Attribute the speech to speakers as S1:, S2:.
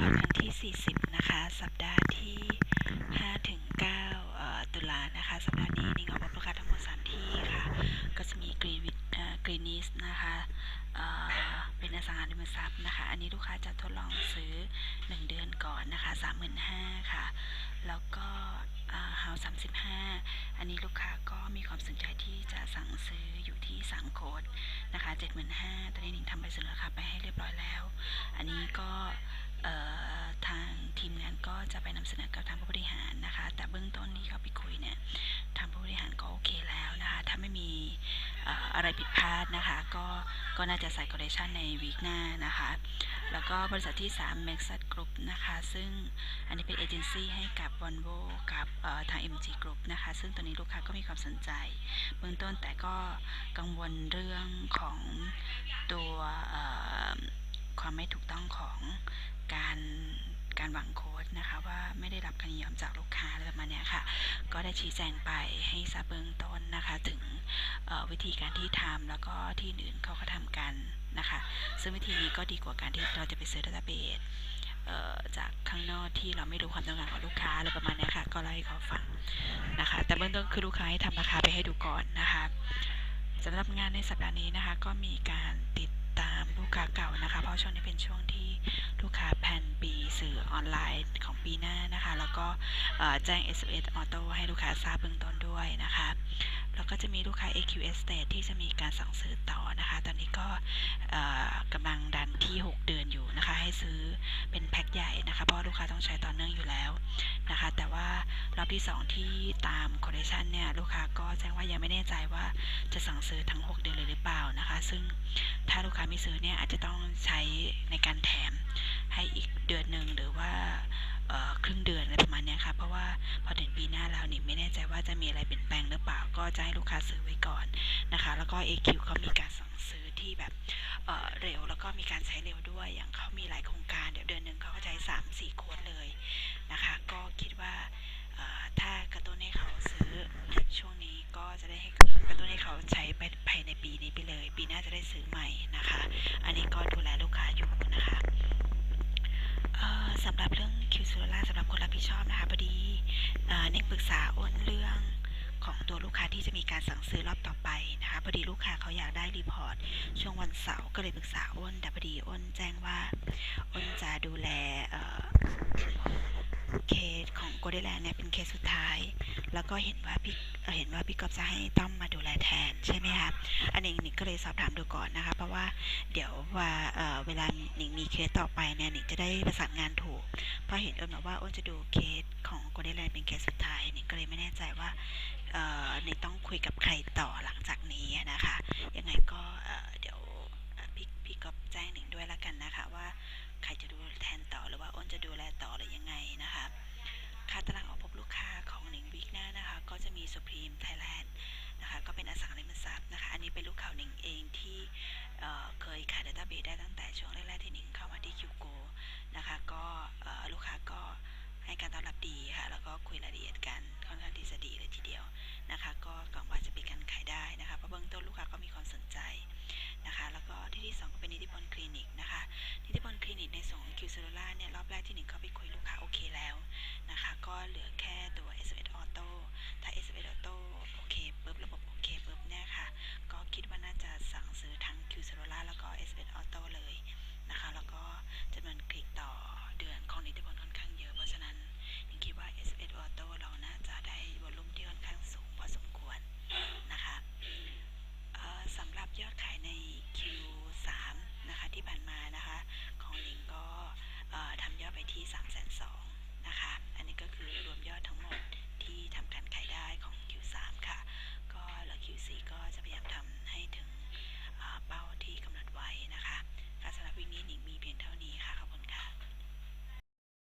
S1: ภาครั้งที่ 40 นะคะ สัปดาห์ที่ 5 ถึง 9 ตุลานะคะ สัปดาห์นี้นิ่งเอาบลูกค้าทั้งหมด 3 ที่ค่ะ ก็จะมีกรีวิทเอ่อกรีนิสนะคะเเป็นอสังหาริมทรัพย์นะคะ อันนี้ลูกค้าจะทดลองซื้อ 1 เดือนก่อนนะคะ 35,000ค่ะ แล้วก็ฮา35อันนี้ลูกค้าก็มีความสนใจที่จะสั่งซื้ออยู่ที่3โคดนะคะ75,000ตอนนี้หนิงทำใบเสนอราคาไปให้เรียบร้อยแล้ว อันนี้ก็ อะไรผิดพลาดนะคะ ก็ก็น่าจะใส่คอลเลคชันในวีคหน้านะคะ แล้วก็บริษัทที่ 3 m a x a t Group นะคะ ซึ่งอันนี้เป็นเอเจนซี่ให้กับ Volvo กับเอ่อทาง MG Group นะคะ ซึ่งตัวนี้ลูกค้าก็มีความสนใจเบื้องต้นแต่ก็กังวลเรื่องของตัวความไม่ถูกต้องของการการวาง ไม่ได้รับการยอมจากลูกค้าอะไรประมาณนี้ค่ะ ก็ได้ชี้แจงไปให้ทราบเบื้องต้นนะคะ ถึงวิธีการที่ทำแล้วก็ที่อื่นเขาก็ทำกันนะคะ ซึ่งวิธีนี้ก็ดีกว่าการที่เราจะไปซื้อดัตต้าเบสจากข้างนอกที่เราไม่รู้ความต้องการของลูกค้าอะไรประมาณนี้ค่ะ ก็เล่าให้เขาฟังนะคะ แต่เบื้องต้นคือลูกค้าให้ทำราคาไปให้ดูก่อนนะคะสำหรับงานในสัปดาห์นี้นะคะ ก็มีการติดตามลูกค้าเก่านะคะ เพราะช่วงนี้เป็นช่วงที่ลูกค้าแผนปี ออนไลน์ของปีหน้านะคะ แล้วก็เอ่อแจ้ง SMS Auto ให้ลูกค้าทราบเบื้องต้นด้วยนะคะ แล้วก็จะมีลูกค้า AQ Estate ที่จะมีการสั่งซื้อต่อนะคะ ตอนนี้ก็กำลังดันที่ 6 เดือนอยู่นะคะ ให้ซื้อเป็นแพ็คใหญ่นะคะ เพราะลูกค้าต้องใช้ต่อเนื่องอยู่แล้วนะคะ แต่ว่ารอบที่ 2 ที่ตามคอลเลคชันเนี่ย ลูกค้าก็แจ้งว่ายังไม่แน่ใจว่าจะสั่งซื้อทั้ง 6 เดือนเลยหรือเปล่านะคะ ซึ่งถ้าลูกค้าไม่ซื้อเนี่ยอาจจะต้องใช้ในการแถม ให้อีกเดือนหนึ่งหรือว่าครึ่งเดือนอะไรประมาณนี้ค่ะ เพราะว่าพอถึงปีหน้าแล้วนี่ไม่แน่ใจว่าจะมีอะไรเปลี่ยนแปลงหรือเปล่า ก็จะให้ลูกค้าซื้อไว้ก่อนนะคะ แล้วก็ AQ เขามีการสั่งซื้อที่แบบเเร็วแล้วก็มีการใช้เร็วด้วย อย่างเขามีหลายโครงการเดี๋ยวเดือนหนึ่งเขาก็ใช้สามสี่โค้ดเลยนะคะ ก็คิดว่าถ้ากระตุ้นให้เขาซื้อช่วงนี้ก็จะได้ให้กระตุ้นให้เขาใช้ไปภายในปีนี้ไปเลย ปีหน้าจะได้ซื้อใหม่นะคะ อันนี้ก็ดูแลลูกค้าอยู่นะคะ สำหรับเรื่องคิวซูล่าสำหรับคนรับผิดชอบนะคะพอดีเอ่อเน็กปรึกษาอ้นเรื่องของตัวลูกค้าที่จะมีการสั่งซื้อรอบต่อไปนะคะพอดีลูกค้าเขาอยากได้รีพอร์ตช่วงวันเสาร์ก็เลยปรึกษาอ้น แต่พอดีอ้นแจ้งว่าอ้นจะดูแลเคสของโกลเด้นแลนด์เนี่ยเป็นเคสสุดท้าย แล้วก็เห็นว่าพี่เอ่อเห็นว่าพี่กอบจะให้ต้อมมาดูแลแทนใช่ไหมคะอันนี้หนิงก็เลยสอบถามดูก่อนนะคะ เพราะว่าเดี๋ยวว่า เวลาหนิงมีเคสต่อไปเนี่ยหนิงจะได้ประสานงานถูก เพราะเห็นอ้นบอกว่าอ้นจะดูเคสของโกลเด้นแลนด์เป็นเคสสุดท้ายหนิงก็เลยไม่แน่ใจว่าเอ่อหนิงต้องคุยกับใครต่อหลังจากนี้นะคะยังไงก็เอ่อเดี๋ยวพี่พี่กอบแจ้งหนิงด้วยละกันนะคะว่า